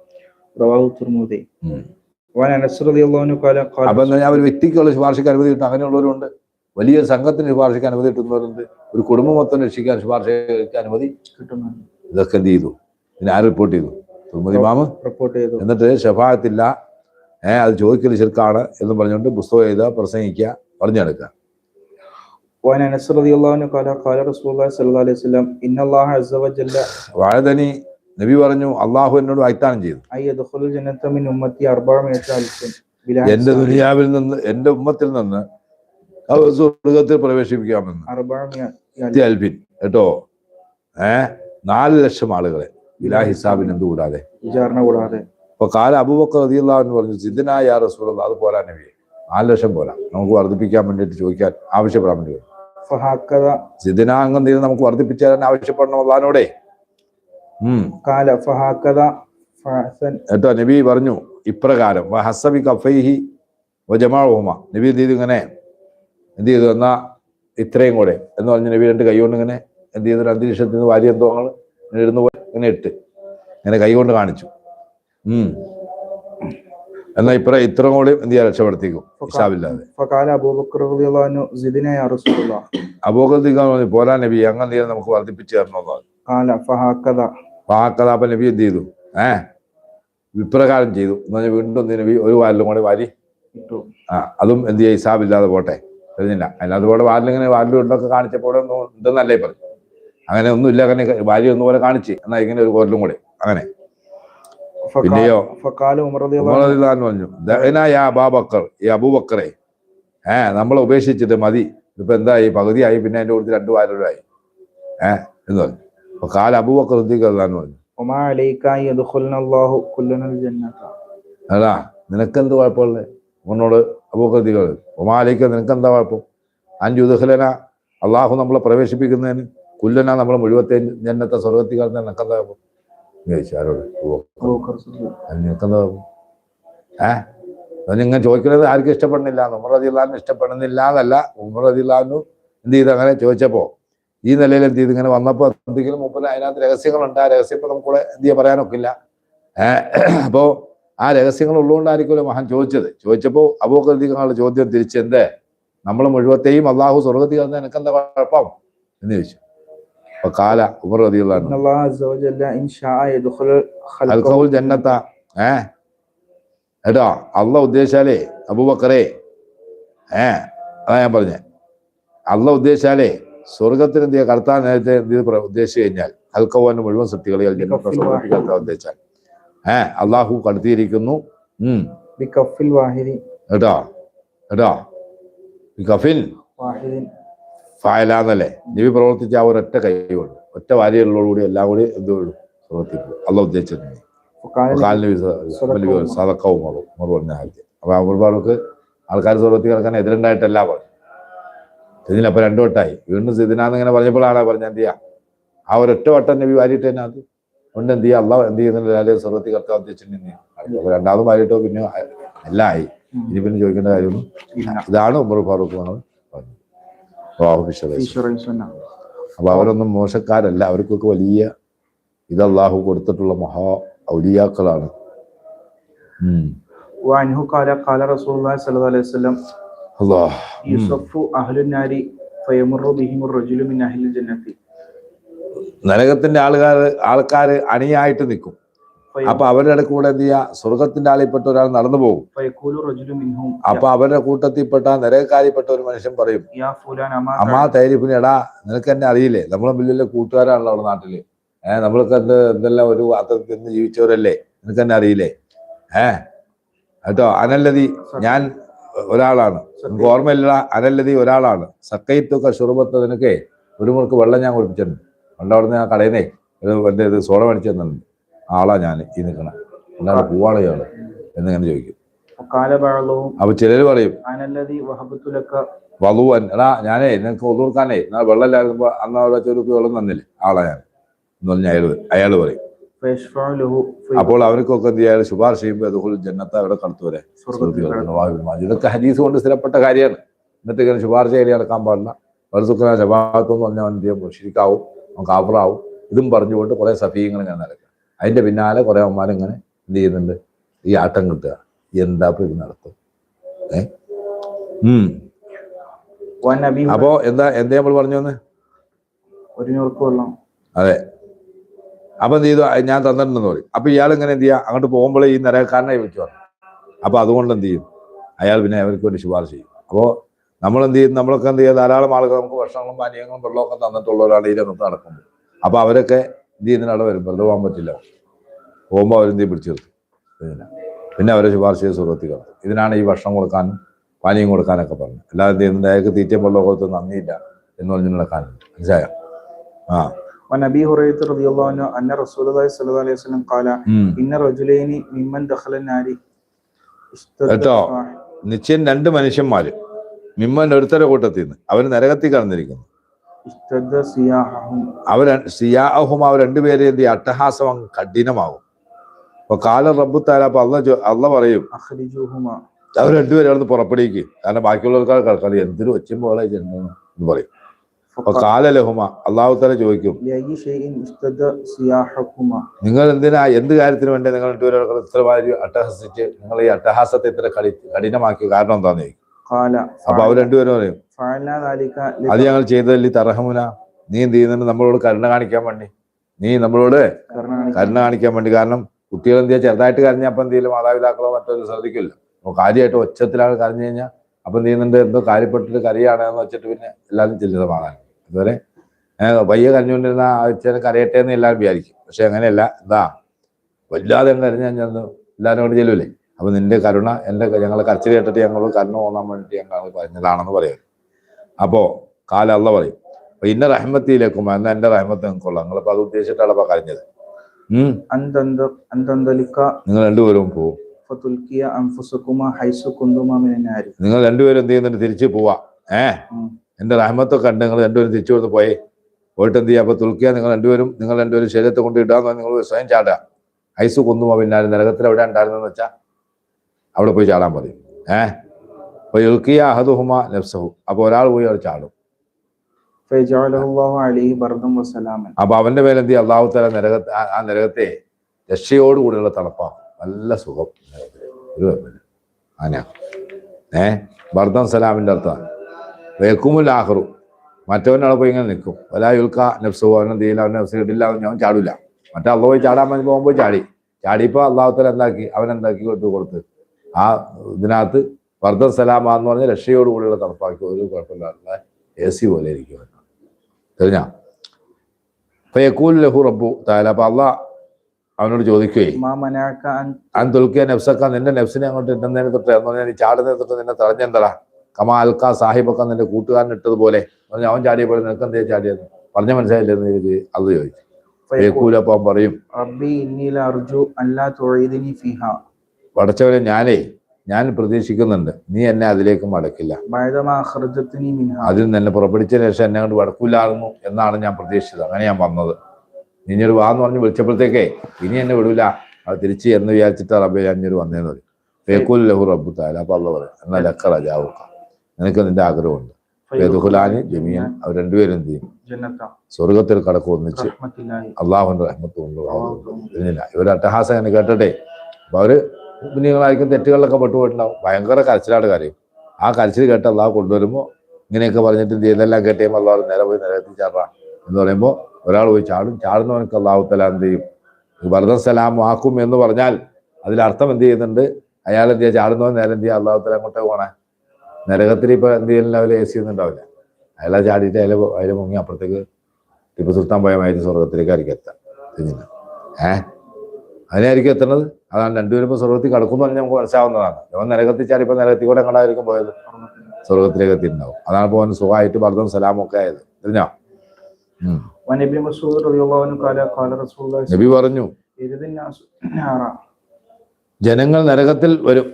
[SPEAKER 1] അവർ വ്യക്തിക്കുള്ള ശുപാർശക്ക് അനുമതി കിട്ടും? അങ്ങനെയുള്ളവരുണ്ട്. വലിയൊരു സംഘത്തിന് ശുപാർശയ്ക്ക് അനുമതി കിട്ടുന്നവരുണ്ട് ഒരു കുടുംബം മൊത്തം രക്ഷിക്കാൻ ശുപാർശയ്ക്ക് അനുമതി
[SPEAKER 2] കിട്ടുന്നുണ്ട്
[SPEAKER 1] ഇതൊക്കെ എന്ത് ചെയ്തു പിന്നെ ആര് റിപ്പോർട്ട് ചെയ്തു തുർമതി മാമ്
[SPEAKER 2] റിപ്പോർട്ട് ചെയ്തു
[SPEAKER 1] എന്നിട്ട് ഷഫായത്തില്ല ഏഹ് അത് ചോദിക്കൽ ശിർക്കാണ് എന്ന് പറഞ്ഞുകൊണ്ട് പുസ്തകം എഴുതുക പ്രസംഗിക്കുക പറഞ്ഞെടുക്കുക
[SPEAKER 2] وعن انس رضي الله عنه قال قال رسول الله صلى الله عليه وسلم ان الله عز وجل
[SPEAKER 1] വാഴതനി നബി പറഞ്ഞു അള്ളാഹു എന്നോട് വാഗ്ദാനം ചെയ്തു
[SPEAKER 2] ان يدخل الجنة من امتي 400 الف بلا
[SPEAKER 1] എന്റെ
[SPEAKER 2] حساب.
[SPEAKER 1] ദുനിയാവിൽ നിന്ന് എന്റെ ഉമ്മത്തിൽ നിന്ന് അവർ സ്വർഗത്തിൽ പ്രവേശിപ്പിക്കാമെന്ന്. അൽഫിൻ കേട്ടോ? ഏ? നാല് ലക്ഷം ആളുകളെ. ഇലാ ഹിസാബിൻ എന്ത് കൂടാതെ?
[SPEAKER 2] കൂടാതെ.
[SPEAKER 1] അപ്പൊ കാല അബൂബക്കർ റതിയുള്ള എന്ന് പറഞ്ഞു സിദ്ധനായ യാ അത് പോരാ നബിയെ. നാല് ലക്ഷം പോരാ. നമുക്ക് വർദ്ധിപ്പിക്കാൻ വേണ്ടിയിട്ട് ചോദിക്കാൻ ആവശ്യപ്പെടാൻ വേണ്ടി സിദ്ധനാംഗം നമുക്ക് വർദ്ധിപ്പിച്ചാൽ തരാൻ ആവശ്യപ്പെടണം കേട്ടോ നബി പറഞ്ഞു ഇപ്രകാരം നബി ഇങ്ങനെ? എന്ത് ചെയ്തു? എന്നാ ഇത്രയും കൂടെ. എന്ന് പറഞ്ഞ നബി രണ്ട് കൈകൊണ്ട് ഇങ്ങനെ എന്ത് ചെയ്തൊരു അന്തരീക്ഷത്തിൽ നിന്ന് വാരി എന്തോ ഇങ്ങനെ ഇരുന്ന് പോയി. ഇങ്ങനെ ഇട്ട്. ഇങ്ങനെ കൈകൊണ്ട് കാണിച്ചു. ഉം. എന്നാ ഇപ്പറ ഇത്ര കൂടെ എന്ത് ചെയ്യാ? രക്ഷപ്പെടുത്തിക്കും. ഹിസാബില്ലാതെ. അബൂബക്രദിക്കാന്ന് പോരാ നബി. അങ്ങനെ നമുക്ക് വർദ്ധിപ്പിച്ചു
[SPEAKER 2] തരണോന്നാണ്
[SPEAKER 1] ഫഹാക്കഥാപ്പ നബി എന്ത് ചെയ്തു? ഏ? വിപ്രകാരം ചെയ്തു. എന്ന് വീണ്ടും നബി ഒരു വാലിലും കൂടെ വാരി ആ അതും എന്ത് ചെയ്യാ? ഹിസാബില്ലാതെ പോട്ടെ. അറിഞ്ഞില്ല അതിന് അതുപോലെ വാലിലിങ്ങനെ വാലിൽ ഉണ്ടൊക്കെ കാണിച്ചപ്പോൾ ഇതെന്നല്ലേ പറഞ്ഞു അങ്ങനെ ഒന്നുമില്ല അങ്ങനെ ഭാര്യ ഒന്നുപോലെ കാണിച്ച്. എന്നാ ഇങ്ങനെ ഒരു കോരലും കൂടെ. അങ്ങനെ. പിന്നെയോ? പറഞ്ഞു യാ ഈ അബൂബക്കറെ. ഏഹ് നമ്മൾ ഉപേക്ഷിച്ചിട്ട് മതി. ഇപ്പൊ എന്തായി? പകുതിയായി പിന്നെ എന്റെ കൂടുതൽ രണ്ടു വാരൂരായി ഏഹ് എന്ന് പറഞ്ഞു. കാല അബൂബക്കർ ഉദ്ദീഖർന്ന് പറഞ്ഞു. അതാ നിനക്കെന്ത് കുഴപ്പമുള്ളത് ഉന്നോട് അബൂഖദികൾ നിനക്ക് എന്താ കുഴപ്പം? അഞ്ചുദുഹലന അള്ളാഹു നമ്മളെ പ്രവേശിപ്പിക്കുന്നതിന് കുല്ലന നമ്മളെ മുഴുവത്തെ ജന്നത്തെ സ്വർഗത്തിക്കാൽ നിനക്കെന്താ കുഴപ്പം? ചോദിച്ചു ആരോട്? നിനക്കെന്താ കുഴപ്പം? ചോദിക്കുന്നത് ആർക്കും ഇഷ്ടപ്പെടുന്നില്ല. ഉമർ അദിള്ളാഹിന് ഇഷ്ടപ്പെടുന്നില്ല എന്നല്ല. ഉമർ അദിള്ളാഹിനു എന്ത് ചെയ്ത്? അങ്ങനെ ചോദിച്ചപ്പോ ഈ നിലയിൽ എന്ത് ചെയ്ത്? ഇങ്ങനെ വന്നപ്പോൾ എന്തെങ്കിലും മുമ്പിൽ അതിനകത്ത് രഹസ്യങ്ങളുണ്ട്. ആ രഹസ്യം കൂടെ നമുക്കിവിടെ എന്ത് ചെയ്യാൻ പറയാനൊക്കില്ല. ഏഹ് അപ്പോൾ ആ രഹസ്യങ്ങൾ ഉള്ളതുകൊണ്ടായിരിക്കുമല്ലോ മഹാൻ ചോദിച്ചത്. ചോദിച്ചപ്പോൾ അബോകൃതികളുടെ ചോദ്യം തിരിച്ചെന്തേ? നമ്മൾ മുഴുവത്തെയും അള്ളാഹു സ്വർഗത്തിൽ തന്നെ എനിക്കെന്താ കുഴപ്പം? എന്ന് ചോദിച്ചു. അപ്പൊ കാല ഉപർവതികളാണ് ജന്നത്ത. ഏ? ഏട്ടാ അള്ള ഉദ്ദേശാലേ അബൂബക്കറേ ഏ? അതാ ഞാൻ പറഞ്ഞേ. അള്ള ഉദ്ദേശാലേ സ്വർഗത്തിന് എന്ത് കർത്താൻ നേരത്തെ എന്ത് ഉദ്ദേശിച്ചു കഴിഞ്ഞാൽ അൽക്കവാന്റെ മുഴുവൻ സൃഷ്ടികളെ ഉദ്ദേശിച്ചാൽ. ഏ അള്ളാഹു കടത്തിയിരിക്കുന്നു. ഫയലാന്നല്ലേ? നിവി പ്രവർത്തിച്ച ആ ഒരൊറ്റ കൈകൊണ്ട് ഒറ്റ വാരികളിലോടുകൂടി എല്ലാം കൂടി എന്തുകൊണ്ടും പ്രവർത്തിക്കും അല്ല ഉദ്ദേശിച്ചിട്ടുണ്ട് സതക്കവും പറഞ്ഞ ആദ്യം. അപ്പൊ അമർബാർക്ക് ആൾക്കാർ സ്വർഗത്തിൽ കിടക്കാൻ എതിരുണ്ടായിട്ടല്ല പറഞ്ഞു. ഇതിനപ്പൊ രണ്ടു വട്ടായി. വീണ്ടും സിദിനാന്ന് ഇങ്ങനെ പറഞ്ഞപ്പോഴാണ് പറഞ്ഞ എന്ത് ചെയ്യാ? ആ ഒരൊറ്റ വട്ടം നബി വാരിയിട്ട് തന്നെ അത്? കൊണ്ട് എന്ത് ചെയ്യാ അള്ളാഹ് എന്ത് ചെയ്യുന്നില്ല സ്വർഗത്തിൽ കിടക്കാൻ ഉദ്ദേശിച്ചിട്ടുണ്ട് അപ്പൊ രണ്ടാമത് വാരിട്ടോ പിന്നെ എല്ലാം ആയി ഇനി പിന്നെ ചോദിക്കേണ്ട കാര്യമൊന്നും
[SPEAKER 2] ഇല്ല.
[SPEAKER 1] ഇതാണ് ഉമർ ഫാറൂഖ് എന്നാണ് പറഞ്ഞത് അള്ളാഹു വിശ്വസിച്ചു.
[SPEAKER 2] في شرع السنة
[SPEAKER 1] അപ്പൊ അവരൊന്നും മോശക്കാരല്ല അവർക്കൊക്കെ വലിയ ഇത് അള്ളാഹു കൊടുത്തിട്ടുള്ള മഹാ ഔലിയാക്കളാണ് ഉം.
[SPEAKER 2] وعنه قال قال رسول الله صلى الله عليه وسلم
[SPEAKER 1] അല്ലാഹ്. ഉം.
[SPEAKER 2] يصف أهل النار فيمر بهم الرجل من أهل الجنة
[SPEAKER 1] നരകത്തിന്റെ ആൾക്കാർ ആൾക്കാർ അണിയായിട്ട് നിൽക്കും. അപ്പൊ അവരുടെ കൂടെ എന്ത് ചെയ്യാ സ്വർഗത്തിന്റെ ആളിൽപ്പെട്ട ഒരാൾ നടന്നു പോകും. അപ്പൊ അവരുടെ കൂട്ടത്തിൽപ്പെട്ട നരകക്കാരിപ്പെട്ട ഒരു മനുഷ്യൻ പറയും അമ്മാ തൈരിഫിന് എടാ നിനക്ക് എന്നെ അറിയില്ലേ? നമ്മളെ വലിയ കൂട്ടുകാരാണല്ലോ അവിടെ നാട്ടിൽ. ഏഹ് നമ്മൾക്ക് എന്ത് എന്തെല്ലാം ഒരു അത്രത്തിൽ ജീവിച്ചവരല്ലേ? നിനക്ക് എന്നെ അറിയില്ലേ? ഏഹ് കേട്ടോ? അനല്ലതി ഞാൻ ഒരാളാണ്. ഓർമ്മയില്ല അനല്ലതി ഒരാളാണ്. സക്കൈത്തൊക്കെ ഷുറുബത്ത് നിനക്ക് ഒരു മുറുക്ക് വെള്ളം ഞാൻ കുടിപ്പിച്ചിട്ടുണ്ട്. പണ്ട് അവിടുന്ന് ആ കടയിൽ നിന്നേ ഇത് എന്റെ ഇത് സോള മേടിച്ചു തന്നിട്ടുണ്ട് ആളാ ഞാൻ ഈ നിൽക്കണ അല്ലാണ്ട് പൂവാളോ ഇയാൾ എന്നിങ്ങനെ ചോദിക്കും. അപ്പൊ ചിലർ പറയും വധുവൻ എടാ ഞാനേ നിനക്ക് കൊടുക്കാനേ എന്നാ വെള്ളം ഇല്ലായിരുന്നപ്പോ അന്ന് അവിടെ ചെറുപ്പ് വെള്ളം തന്നില്ലേ? ആളാ ഞാൻ. എന്ന് പറഞ്ഞ അയാൾ അയാൾ പറയും. അപ്പോൾ അവർക്കൊക്കെ എന്ത് ചെയ്യാൻ ശുപാർശ ചെയ്യുമ്പോൾ ജന്നത്തെ അവിടെ
[SPEAKER 2] കടത്തു വരെ.
[SPEAKER 1] ഇതൊക്കെ ഹരീസ് കൊണ്ട് സ്ഥിരപ്പെട്ട കാര്യമാണ്. എന്നിട്ട് ഇങ്ങനെ ശുപാർശ ചെയ്യലി നടക്കാൻ പാടില്ല. വെറുതെ സുഖന ശബാത്തെന്ന് പറഞ്ഞാൽ എന്ത് ചെയ്യും? ശരിക്കാവും. കാഫറാവും ഇതും പറഞ്ഞുകൊണ്ട് കുറേ സഫീങ്ങൾ ഇങ്ങനെ നടക്കുക അതിന്റെ പിന്നാലെ കുറേ അമ്മമാരിങ്ങനെ എന്ത് ചെയ്യുന്നുണ്ട്? ഈ ആട്ടം കിട്ടുക. എന്താ ഇപ്പം ഇത് നടക്കും ഏ? അപ്പോ എന്താ എന്താ നമ്മൾ പറഞ്ഞു വന്ന്? അതെ. അപ്പൊ എന്ത് ചെയ്തു? ഞാൻ തന്നിട്ടുണ്ടെന്ന് പറയും. അപ്പൊ ഇയാൾ ഇങ്ങനെ എന്ത് ചെയ്യാ? അങ്ങോട്ട് പോകുമ്പോഴേ ഈ നരകക്കാരനായി വിളിച്ചു പറഞ്ഞു. അപ്പൊ അതുകൊണ്ട് എന്ത് ചെയ്യും? അയാൾ പിന്നെ അവർക്ക് വേണ്ടി ശുപാർശ ചെയ്യും. അപ്പോൾ നമ്മൾ എന്ത് ചെയ്യും നമ്മളൊക്കെ എന്ത് ചെയ്യുക ധാരാളം ആളുകൾ നമുക്ക് ഭക്ഷണങ്ങളും പാനീയങ്ങളും വെള്ളമൊക്കെ തന്നിട്ടുള്ളവരാണ് ഈ രംഗത്ത് നടക്കുന്നത് അപ്പൊ അവരൊക്കെ എന്ത് ചെയ്യുന്നതിന് അവിടെ വരും വെറുതെ പോകാൻ പറ്റില്ല പോകുമ്പോൾ അവരെന്ത് ചെയ്യും പിടിച്ചു നിർത്തും പിന്നെ പിന്നെ അവരെ ശുപാർശ ചെയ്ത് സുഹൃത്തി കിടത്തും ഇതിനാണ് ഈ ഭക്ഷണം കൊടുക്കാനും പാനീയം കൊടുക്കാനൊക്കെ പറഞ്ഞത് അല്ലാതെ എന്ത് ചെയ്യുന്നുണ്ട് അയാൾക്ക് തീറ്റയും വെള്ളമൊക്കെ കൊടുത്ത് നന്ദിയില്ല എന്ന് പറഞ്ഞ് നടക്കാനുണ്ട് മനസ്സിലായോ ആ
[SPEAKER 2] وعن أبي هريرة رضي الله عنه أن رسول الله صلى الله عليه وسلم قال
[SPEAKER 1] ഉം.
[SPEAKER 2] إن رجلين ممن دخل النار اشتد
[SPEAKER 1] കേട്ടോ?
[SPEAKER 2] صاح-
[SPEAKER 1] നിശ്ചയം രണ്ട് മനുഷ്യന്മാര് മിമ്മൻ ഒരുത്തര കൂട്ടത്തിൽ നിന്ന് അവർ നരകത്തിൽ കടന്നിരിക്കുന്നു. അവർ സിയാഹും. അവർ രണ്ടുപേരെ എന്ത് അട്ടഹാസം അങ്ങ് കഠിനമാകും. അപ്പൊ കാല റബ്ബു താല അപ്പൊ അള്ള അള്ള പറയും അവർ രണ്ടുപേരും അവിടെ നിന്ന് പുറപ്പെടുവിക്കും. കാരണം ബാക്കിയുള്ളവർക്കാർ കിടക്കാതെ എന്തിനു ഒച്ചും പോലെ എന്ന് പറയും. അപ്പൊ കാല ലഹുമ അള്ളാഹു താല ചോദിക്കും നിങ്ങൾ എന്തിനാ എന്ത് കാര്യത്തിന് വേണ്ടി നിങ്ങൾ രണ്ടുപേരും ഇത്ര വാരി അട്ടഹസിച്ച് നിങ്ങൾ ഈ അട്ടഹാസത്തെ ഇത്ര കഠിനമാക്കിയ കാരണം എന്താന്ന് ചോദിക്കും. അപ്പൊ അവർ രണ്ടുപേരും പറയും അത് ഞങ്ങൾ ചെയ്തതല്ലേ തറഹമുന നീ എന്ത് ചെയ്യുന്നുണ്ട് നമ്മളോട് കരുണ കാണിക്കാൻ വേണ്ടി. നീ നമ്മളോട് കരുണ കാണിക്കാൻ വേണ്ടി. കാരണം കുട്ടികൾ എന്ത് ചെയ്യാ? ചെറുതായിട്ട് കരഞ്ഞാൽ എന്ത് ചെയ്യലും മാതാപിതാക്കളോ മറ്റോ ശ്രദ്ധിക്കില്ല. അപ്പൊ കാര്യമായിട്ട് ഒച്ചത്തിലാണ് കരഞ്ഞു കഴിഞ്ഞാൽ അപ്പൊ എന്ത് ചെയ്യുന്നുണ്ട്? എന്തോ കാര്യപ്പെട്ടിട്ട് കരയാണെന്ന് വെച്ചിട്ട് പിന്നെ എല്ലാവരും ചില്ലിതമാകാൻ അതുപോലെ വയ്യ കരഞ്ഞുകൊണ്ടിരുന്ന അച്ഛനെ കരയട്ടെ എന്ന് എല്ലാവരും വിചാരിക്കും. പക്ഷെ അങ്ങനെയല്ല. എന്താ വല്ലാതെ കരഞ്ഞു കഴിഞ്ഞാൽ എല്ലാവരും കൊണ്ട് ചെല്ലൂലേ? അപ്പം നിന്റെ കരുണ എന്റെ ഞങ്ങളെ കരച്ചിൽ കേട്ടിട്ട് ഞങ്ങൾ കരുണ പോകാൻ വേണ്ടി ഞങ്ങൾ പറഞ്ഞതാണെന്ന് പറയാം. അപ്പോൾ കാല അള്ള പറയും. അപ്പൊ ഇന്ന റഹ്മത്തിയിലേക്കും എന്നാൽ എന്റെ റഹ്മത്ത് നിങ്ങൾക്കുള്ള. നിങ്ങളിപ്പോൾ അത് ഉദ്ദേശിച്ചിട്ടാണ് കരഞ്ഞത്. നിങ്ങൾ രണ്ടുപേരും പോവും നിങ്ങൾ രണ്ടുപേരും എന്ത് ചെയ്യുന്നുണ്ട്? തിരിച്ചു പോവാ.
[SPEAKER 2] ഏ?
[SPEAKER 1] എന്റെ റഹ്മത്ത് കണ്ട് നിങ്ങൾ രണ്ടുപേരും തിരിച്ചു കൊടുത്ത് പോയി. പോയിട്ട് എന്ത് ചെയ്യാം? അപ്പൊ തുൽക്കിയ നിങ്ങൾ രണ്ടുപേരും നിങ്ങൾ രണ്ടുപേരും ശരീരത്തെ കൊണ്ട് ഇടാന്ന് നിങ്ങൾ സ്വയം ചാടുക. ഐസ് കൊന്നുമാ പിന്നാലും നരകത്തിൽ എവിടെ ഉണ്ടായിരുന്നെന്ന് വെച്ചാൽ അവിടെ പോയി ചാടാൻ പറയും ഏ? അപ്പൊ എൽക്കിയ അഹദുഹുമ നഫ്സഹു. അപ്പോൾ ഒരാൾ പോയി അവിടെ ചാടും. അപ്പൊ അവന്റെ മേലെ എന്ത് അള്ളാഹു തല നരക ആ നരകത്തെ രക്ഷയോടുകൂടിയുള്ള തണുപ്പാ നല്ല സുഖം. ഒരു ആന. ഏ? ബർദം സലാമിന്റെ അർത്ഥമാണ്. വേക്കുമുൽ ലാഹറു മറ്റവനവിടെ പോയി ഇങ്ങനെ നിൽക്കും. ഒരാ ഉൽക്ക നഫ്സോ അവനെ തീയില്ല അവൻ നെഫ്സ് കിട്ടില്ല അവൻ ഞാൻ ചാടില്ല മറ്റേ അള്ളോ പോയി ചാടാൻ പോകുമ്പോൾ ചാടി. ചാടിയപ്പോ അള്ളാഹു തല എന്താക്കി? അവനെന്താക്കി കൊടുത്ത് കൊടുത്ത്? ആ ഇതിനകത്ത് വർദ്ധ സലാമാന്ന് പറഞ്ഞ രക്ഷയോടുകൂടിയുള്ള തണുപ്പാക്കി ഒരു കുഴപ്പമില്ലാത്ത എ സി പോലെ ഇരിക്കും തെളിഞ്ഞാ? അപ്പൊ യക്കൂൽ ലഹു റബ്ബു താല അപ്പൊ അള്ള അവനോട് ചോദിക്കുകയും
[SPEAKER 2] അൻ
[SPEAKER 1] തുൽക്കിയ നഫ്സക്ക നിന്റെ നഫ്സിനെ അങ്ങോട്ട് ഇട്ടുന്നതിന് തൊട്ട് എന്ന് പറഞ്ഞാൽ നീ ചാടുന്നതിന് തൊട്ട് നിന്നെ തടഞ്ഞെന്തടാ കമാ അൽക്ക സാഹിബൊക്കെ നിന്റെ കൂട്ടുകാരൻ ഇട്ടതുപോലെ. അവൻ ചാടിയ ചാടിയപ്പോൾ നിനക്ക് എന്തേ ചാടിയെന്ന് പറഞ്ഞ മനസ്സിലായില്ലെന്ന് എനിക്ക് അത് ചോദിച്ചു. അവൻ പറയും
[SPEAKER 2] റബ്ബി അർജു അല്ലാ ഫീഹാ.
[SPEAKER 1] പടച്ചവനെ ഞാനേ ഞാൻ പ്രതീക്ഷിക്കുന്നുണ്ട്. നീ എന്നെ അതിലേക്ക് മടക്കില്ല. അതിൽ നിന്ന് എന്നെ പുറപ്പെടിച്ച ശേഷം എന്നെ കൊണ്ട് വടക്കൂലാകുന്നു എന്നാണ് ഞാൻ പ്രതീക്ഷിച്ചത്. അങ്ങനെ ഞാൻ വന്നത്. നീ വാ വാന്ന് പറഞ്ഞ് വിളിച്ചപ്പോഴത്തേക്കേ ഇനി എന്നെ വിടൂല. അത് തിരിച്ച് എന്ന് വിചാരിച്ചിട്ട് റബ്ബെ ഞാൻ ഇഞ്ഞൊരു വന്നേന്ന് പറയും. ഫേക്കുൽ ലഹു റബ്ബു താല അപ്പൊ അള്ള പറയും എന്നാൽ ലക്ക റജാവുക്ക നിനക്ക് നിന്റെ ആഗ്രഹമുണ്ട്. ഫേദുഹുലാനി ജമീൻ. അവർ രണ്ടുപേരും എന്ത് ചെയ്യും? സ്വർഗത്തിൽ കടക്കും ഒന്നിച്ച്
[SPEAKER 2] അള്ളാഹുന്റെ
[SPEAKER 1] അഹമ്മത്ത് റഹ്മത്ത് കൊണ്ട് ഇതിനില്ല ഇവർ അട്ടഹാസം എന്നെ കേട്ടട്ടെ അപ്പൊ അവർ കുഞ്ഞുങ്ങളായിരിക്കും തെറ്റുകളിലൊക്കെ പെട്ടുപോയിട്ടുണ്ടാവും. ഭയങ്കര കരച്ചിലാണ് കാര്യം. ആ കരച്ചിൽ കേട്ട് അള്ളാഹ് കൊണ്ടുവരുമ്പോൾ ഇങ്ങനെയൊക്കെ പറഞ്ഞിട്ട് ചെയ്തെല്ലാം കേട്ടേമ്പോൾ അള്ളാഹ് നേരെ പോയി നിരത്തി ചാടാ എന്ന് പറയുമ്പോൾ ഒരാൾ പോയി ചാടും. ചാടുന്നവനക്ക് അള്ളാഹു തല എന്ത് ചെയ്യും? വെറുതെ സലാം ആക്കും എന്ന് പറഞ്ഞാൽ അതിലർത്ഥം എന്ത് ചെയ്യുന്നുണ്ട്? അയാൾ എന്ത് ചെയ്യുക ചാടുന്നവൻ നേരെ എന്ത് ചെയ്യുക അള്ളാഹു തല അങ്ങോട്ടേ പോണേ. നരകത്തിൽ ഇപ്പൊ എന്ത് ചെയ്യുന്നില്ല അവർ എ സി ഒന്നും ഉണ്ടാവില്ല. അയാളെ ചാടിയിട്ട് അയാൾ അതിൽ മുങ്ങി അപ്പുറത്തേക്ക് ടിപ്പു സുൽത്താൻ പോയ മാതിരി സ്വർഗത്തിലേക്ക് ആയിരിക്കും എത്താം. ഏഹ്? അതിനായിരിക്കും എത്തുന്നത്. അതാണ് രണ്ടുപേരും ഇപ്പോൾ സ്വർഗത്തിൽ കടക്കുന്നു പറഞ്ഞാൽ നമുക്ക് മനസ്സിലാവുന്നതാണ്. അവൻ നരകത്തിച്ചാൽ ഇപ്പോൾ നരകത്തിൽ കൂടെ എങ്ങോട്ടായിരിക്കും പോയത്? സ്വർഗത്തിലേക്ക് എത്തിയിട്ടുണ്ടാവും. അതാണ് ഇപ്പോൾ അവൻ സുഖമായിട്ട് ഭർദ്ദം സലാമൊക്കെ ആയത്. തിരിഞ്ഞോ നബി പറഞ്ഞു ജനങ്ങൾ നരകത്തിൽ വരും.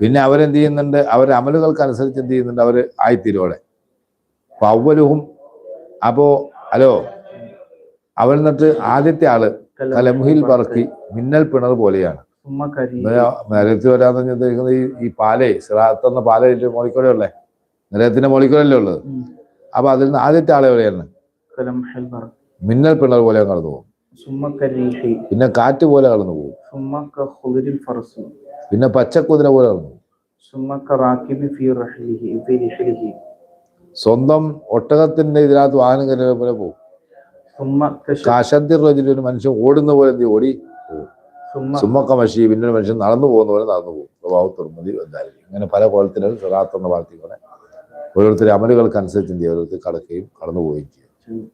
[SPEAKER 1] പിന്നെ അവരെന്ത് ചെയ്യുന്നുണ്ട്? അവരുടെ അമലുകൾക്കനുസരിച്ച് എന്ത് ചെയ്യുന്നുണ്ട്? അവർ ആയിത്തീരുവോടെ അപ്പോൾ അവലുഹും അപ്പോ ഹലോ അവൻ എന്നിട്ട് ആദ്യത്തെ ആൾ തലമുഹിൽ പറക്കി. മിന്നൽ പിണർ പോലെയാണ്. നിലയത്തിൽ വരാന്ന് പറഞ്ഞിരിക്കുന്നത് ഈ ഈ പാലേ സിറാത്ത് എന്ന പാല മോളിക്കൂടെ ഉള്ളേ? നിരയത്തിന്റെ മോളിക്കൂടല്ലേ ഉള്ളത്? അപ്പൊ അതിൽ നിന്ന് ആദ്യത്തെ ആളെ എവിടെയാണ്? മിന്നൽ പിണർ പോലെ കടന്നു പോകും. പിന്നെ കാറ്റ് പോലെ കടന്നു പോകും. പിന്നെ പച്ചക്കുതിര പോലെ കടന്നു പോകും. സ്വന്തം ഒട്ടകത്തിന്റെ ഇതിനകത്ത് വാഹനം കരുതൽ പോലെ പോകും.
[SPEAKER 2] ثم كشف
[SPEAKER 1] കാശന്തിർ റജിൽ ഒരു മനുഷ്യൻ ഓടുന്ന പോലെ എന്ത് ചെയ്യും? ഓടി പോകും
[SPEAKER 2] ثم
[SPEAKER 1] സുമ്മക്ക മഷി പിന്നെ ഒരു മനുഷ്യൻ നടന്നു പോകുന്ന പോലെ നടന്നു പോകും സ്വഭാവ തുറമുതി എന്തായാലും ഇങ്ങനെ പല കോലത്തിലും സിറാത്ത് എന്ന വാർത്തയിൽ കൂടെ ഓരോരുത്തരുടെ അമലുകൾക്ക് അനുസരിച്ച് എന്ത് ചെയ്യും ഓരോരുത്തർ കടക്കുകയും കടന്നു പോവുകയും ചെയ്യും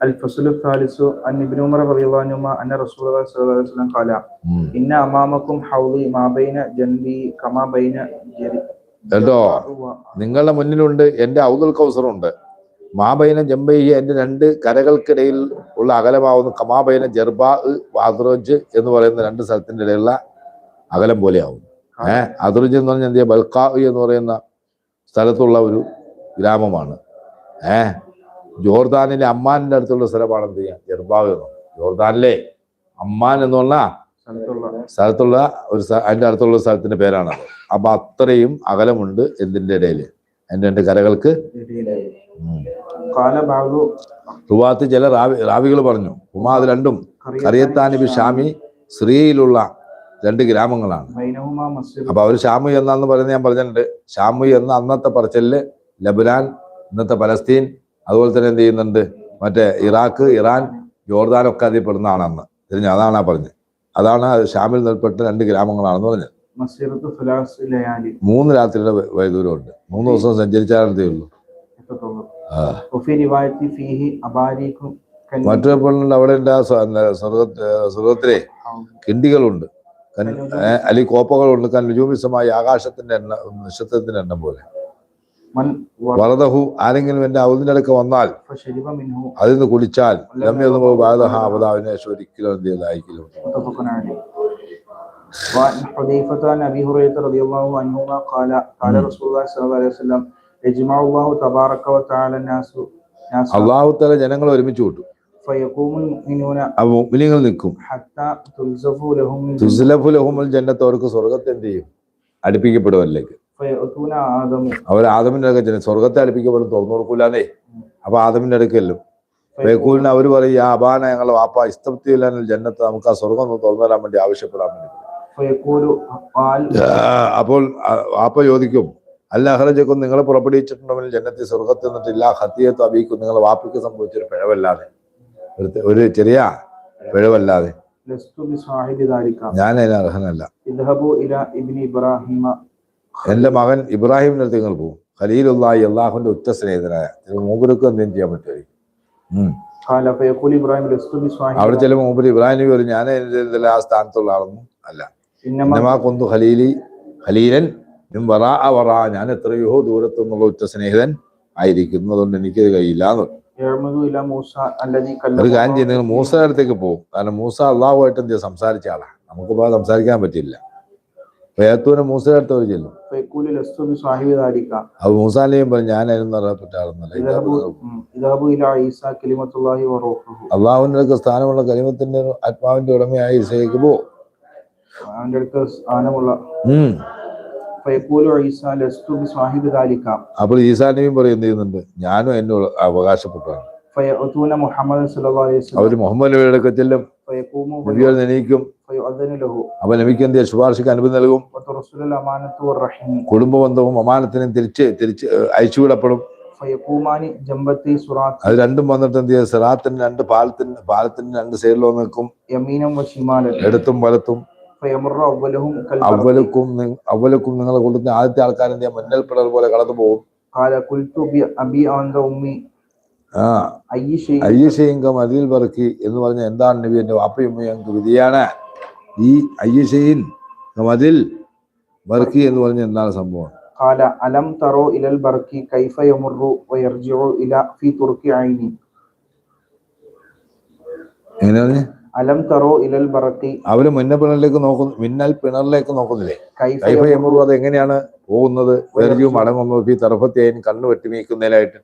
[SPEAKER 2] الفصل الثالث عن ابن عمر رضي الله عنهما أن رسول الله صلى الله عليه وسلم قال
[SPEAKER 1] ഉം.
[SPEAKER 2] إن أمامكم حوضي ما بين جنبي كما بين جري
[SPEAKER 1] കേട്ടോ നിങ്ങളുടെ മുന്നിലുണ്ട് എൻ്റെ ഔദുൽ കൗസറുണ്ട് മാബൈന ജംബൈ എന്റെ രണ്ട് കരകൾക്കിടയിൽ ഉള്ള അകലമാവുന്ന. കമാബൈന ജർബാ വാദ്രോജ് എന്ന് പറയുന്ന രണ്ട് സ്ഥലത്തിന്റെ ഇടയിലുള്ള അകലം പോലെയാവും ഏഹ് അദ്രുജ് എന്ന് പറഞ്ഞാൽ എന്ത് ബൽക്കാ എന്ന് പറയുന്ന സ്ഥലത്തുള്ള ഒരു ഗ്രാമമാണ്. ഏഹ് ജോർദാനിലെ അമ്മാനിന്റെ അടുത്തുള്ള സ്ഥലമാണ് എന്ത് ചെയ്യുക? ജർബാവ് എന്ന് ജോർദാനിലെ അമ്മാൻ എന്ന് പറഞ്ഞാൽ സ്ഥലത്തുള്ള. ഒരു അതിന്റെ അടുത്തുള്ള സ്ഥലത്തിന്റെ സ്ഥലത്തിന്റെ പേരാണത്. അപ്പൊ അത്രയും അകലമുണ്ട് എന്തിന്റെ ഇടയിൽ? എന്റെ രണ്ട് കരകൾക്ക് ഉം. റുവാത്ത് ചില റാവി റാവികൾ പറഞ്ഞു ഹുമാ അത് രണ്ടും കറിയത്താനിബി ഷാമി സിറിയയിലുള്ള രണ്ട് ഗ്രാമങ്ങളാണ്. അപ്പൊ അവർ ഷാമു എന്നാന്ന് പറയുന്നത് ഞാൻ പറഞ്ഞിട്ടുണ്ട്. ഷാമു എന്ന അന്നത്തെ പറച്ചലിൽ ലബനാൻ ഇന്നത്തെ പലസ്തീൻ അതുപോലെ തന്നെ എന്ത് ചെയ്യുന്നുണ്ട്? മറ്റേ ഇറാഖ് ഇറാൻ ജോർദാൻ ഒക്കെ അതിൽ ആണെന്ന് അന്ന് അതാണ് ആ പറഞ്ഞത്. അതാണ് ഷാമിൽ നിൽപ്പെട്ട രണ്ട് ഗ്രാമങ്ങളാണെന്ന് പറഞ്ഞത്. മൂന്ന് രാത്രിയുടെ വൈദൂരമുണ്ട്. മൂന്ന് ദിവസം സഞ്ചരിച്ചാലേ ഉള്ളൂ.
[SPEAKER 2] يتطور
[SPEAKER 1] ആ.
[SPEAKER 2] وفي رواية فيه أباريك كن-
[SPEAKER 1] മറ്റൊരു പെണ്ണുണ്ട് അവിടെ ഉണ്ട് ആ സ്വ- എന്താ സ്വർഗ സ്വർഗത്തിലെ കിണ്ടികളുണ്ട് കൻ- ഏ, അല്ലെങ്കിൽ കോപ്പകളുണ്ട് കല്ലുജൂമിസമായി ആകാശത്തിന്റെ എണ്ണ നക്ഷത്രത്തിന്റെ എണ്ണം പോലെ
[SPEAKER 2] من ورد
[SPEAKER 1] വറദഹു ആരെങ്കിലും എന്റെ ഔദിന്റെ അടുക്ക വന്നാൽ
[SPEAKER 2] فشرب منه
[SPEAKER 1] അതിൽ നിന്ന് കുടിച്ചാൽ രമ്യൊന്നും ബാധഹ അവതാവിനെ ശേഷം ഒരിക്കലും എന്ത് ചെയ്തായിരിക്കലും
[SPEAKER 2] متفق عليه وعن حذيفة عن أبي هريرة رضي الله عنهما قال قال
[SPEAKER 1] مم.
[SPEAKER 2] رسول الله صلى الله عليه وسلم യജ്മാഹു തബാറക്ക നാസു
[SPEAKER 1] അള്ളാഹു തല ജനങ്ങൾ ഒരുമിച്ച് കൂട്ടും. മുഗ്മിനികൾ നിൽക്കും. തുസ്ലഫുലഹുമുൽ ജന്നത്ത് അവർക്ക് സ്വർഗത്തെ എന്ത് ചെയ്യും? അടുപ്പിക്കപ്പെടും അതിലേക്ക് അവർ ആദമിന്റെ അടുക്ക ജന സ്വർഗത്തെ അടുപ്പിക്കപ്പെടും തുറന്നു കൊടുക്കൂലേ അപ്പൊ ആദമിന്റെ അടുക്കല്ലും ബേക്കൂലിന് അവർ പറയും ആ അബാന ഞങ്ങളെ വാപ്പ ഇസ്തപ്തിയില്ലാനിൽ ജന്നത്ത് നമുക്ക് ആ സ്വർഗം ഒന്ന് തുറന്നു തരാൻ വേണ്ടി ആവശ്യപ്പെടാൻ വേണ്ടി. അപ്പോൾ വാപ്പ ചോദിക്കും അല്ല അഹ്റജക്കും നിങ്ങൾ പുറപ്പെടുവിച്ചിട്ടുണ്ടെങ്കിൽ ജന്നത്തി സ്വർഗത്ത് ഇല്ലാ ഹത്തിയത്തോ അബീക്കും നിങ്ങൾ വാപ്പിക്ക് സംഭവിച്ചൊരു പിഴവല്ലാതെ. ഒരു ചെറിയ പിഴവല്ലാതെ. ഞാൻ അതിന് അർഹനല്ല. എന്റെ മകൻ ഇബ്രാഹിമിന്റെ അടുത്ത് നിങ്ങൾ പോകും ഖലീലുല്ലായി അള്ളാഹുന്റെ ഉച്ച സ്നേഹിതനായ. മൂപ്പർക്ക് എന്തെങ്കിലും ചെയ്യാൻ
[SPEAKER 2] പറ്റുമായി
[SPEAKER 1] അവിടെ ചില മൂപ്പര് ഇബ്രാഹിം പറഞ്ഞു ഞാൻ ആ സ്ഥാനത്തുള്ള ആളൊന്നും അല്ല. കൊന്തു ഖലീലി ഖലീലൻ വറ ആ വറ ഞാൻ എത്രയോ ദൂരത്തു നിന്നുള്ള ഉറ്റ സ്നേഹിതൻ ആയിരിക്കുന്നു അതുകൊണ്ട് എനിക്ക് കഴിയില്ല ഒരു കാര്യം ചെയ്യുന്ന മൂസയുടെ അടുത്തേക്ക് പോകും കാരണം മൂസ അള്ളാഹുമായിട്ട് എന്ത് സംസാരിച്ച ആളാണ്. നമുക്കിപ്പോ സംസാരിക്കാൻ പറ്റില്ല. വേത്തൂന് മൂസയുടെ അടുത്ത് അവർ ചെല്ലും.
[SPEAKER 2] അപ്പൊ മൂസ അലിയും പറഞ്ഞു ഞാനായിരുന്നു അറിയപ്പെട്ടാറുന്നല്ല
[SPEAKER 1] അള്ളാഹുവിന്റെ അടുക്ക സ്ഥാനമുള്ള കലിമത്തിന്റെ ആത്മാവിന്റെ ഉടമയായ
[SPEAKER 2] ഈസയ്ക്ക് പോകും സ്ഥാനമുള്ള
[SPEAKER 1] അപ്പോൾ ഈസാ നബി പറയും ചെയ്യുന്നുണ്ട്? ഞാനും എന്നെ അവകാശപ്പെട്ടാണ് അവർ മുഹമ്മദ് നബിയുടെ ചെല്ലും നബിയോട് നനയിക്കും ശുപാർശക്ക് അനുമതി നൽകും. കുടുംബ ബന്ധവും അമാനത്തിനും തിരിച്ച് തിരിച്ച് അയച്ചുവിടപ്പെടും അത് രണ്ടും വന്നിട്ട് എന്ത് ചെയ്യാം? സിറാത്തിന് രണ്ട് പാലത്തിന് പാലത്തിന് രണ്ട് സൈഡിലോ നിൽക്കും. എടുത്തും വലത്തും. അവലക്കും നി- അവലക്കും നിങ്ങളെ കൊണ്ടുവന്ന ആദ്യത്തെ ആൾക്കാർ എന്ത് ചെയ്യാം മഞ്ഞൾ പിടർ പോലെ കടന്നു പോകും
[SPEAKER 2] قال قلت بأبي عند أمي
[SPEAKER 1] ആ
[SPEAKER 2] أي شيء
[SPEAKER 1] അയ്യശയിങ്ക മതിൽ പറക്കി എന്ന് പറഞ്ഞ എന്താണ് നബി എന്റെ വാപ്പയും ഉമ്മയും ഞങ്ങൾക്ക് വിധിയാണ് ഈ അയ്യശയിൻ മതിൽ ബർക്കി എന്ന് പറഞ്ഞ എന്താണ് സംഭവം
[SPEAKER 2] قال ألم تروا إلى البرق كيف يمر ويرجع إلى في ترك عيني അലം തറോ ഇലൽ ബറക്കി.
[SPEAKER 1] അവർ മിന്നൽ പിണറിലേക്ക് നോക്കുന്നു മിന്നൽ പിണറിലേക്ക് നോക്കുന്നില്ലേ? കൈഫ യമറു. അത് എങ്ങനെയാണ് പോകുന്നത്? വെറുതെയും അടങ്ങുന്നു. ഫി തറഫത്തേൻ കണ്ണു
[SPEAKER 2] വെട്ടിമീക്കുന്നതിലായിട്ട്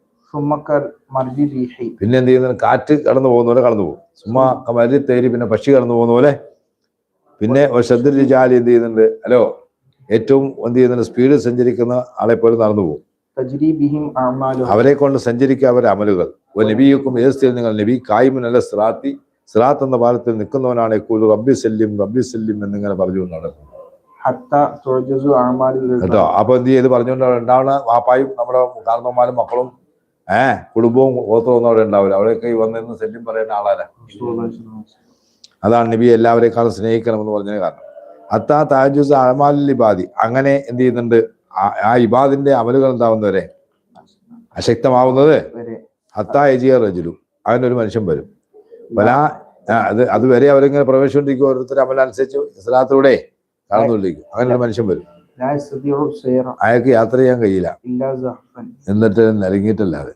[SPEAKER 1] പിന്നെ എന്ത് കാറ്റ് കടന്നു പോകുന്ന പോലെ കടന്നു പോകും. സുമ്മാ മരുതി തേരി പിന്നെ പക്ഷി കടന്നു പോകുന്ന പോലെ. പിന്നെ ശ്രദ്ധ ജാലി എന്ത് ചെയ്യുന്നുണ്ട്? ഹലോ ഏറ്റവും എന്ത് ചെയ്യുന്നുണ്ട്? സ്പീഡ് സഞ്ചരിക്കുന്ന ആളെ പോലും നടന്നു പോകും. അവരെ കൊണ്ട് സഞ്ചരിക്കുക അവരെ അമലുകൾ. നബിയക്കും ഏത് നിങ്ങൾ? നബി കായ്മനല്ല സ്രാത്തി സിറാത്ത് എന്ന പാലത്തിൽ നിൽക്കുന്നവനാണ് എക്കൂലു റബ്ബി സെല്ലിം റബ്ബി സെല്ലിം എന്നിങ്ങനെ പറഞ്ഞു
[SPEAKER 2] നടക്കുന്നത്
[SPEAKER 1] കേട്ടോ? അപ്പൊ എന്ത് ചെയ്ത്? പറഞ്ഞുകൊണ്ട് ഉണ്ടാവണ വാപ്പായും നമ്മുടെ കാരണവന്മാരും മക്കളും ഏഹ് കുടുംബവും ഓത്തവും ഒന്നും അവിടെ ഉണ്ടാവില്ല. അവിടെയൊക്കെ ഈ വന്നിരുന്ന് ശല്യം പറയുന്ന ആളാരാ? അതാണ് നബി എല്ലാവരെക്കാളും സ്നേഹിക്കണമെന്ന് പറഞ്ഞതിന് കാരണം. അത്താ താജുസ് അഴമാലിൽ ഇബാദി. അങ്ങനെ എന്ത് ചെയ്യുന്നുണ്ട്? ആ ഇബാദിന്റെ അമലുകൾ എന്താവുന്നവരെ? അശക്തമാവുന്നത് അത്താ എജിയർ റജുലു. അവനൊരു മനുഷ്യൻ വരും. വല അത് അതുവരെ അവരിങ്ങനെ പ്രവേശിച്ചുകൊണ്ടിരിക്കും ഓരോരുത്തർ അമലനുസരിച്ച് ഇസ്ലാത്തിലൂടെ കടന്നുകൊണ്ടിരിക്കും. അങ്ങനെ മനുഷ്യൻ വരും. അയാൾക്ക് യാത്ര ചെയ്യാൻ കഴിയില്ല. എന്നിട്ട് നൽകിയിട്ടല്ലാതെ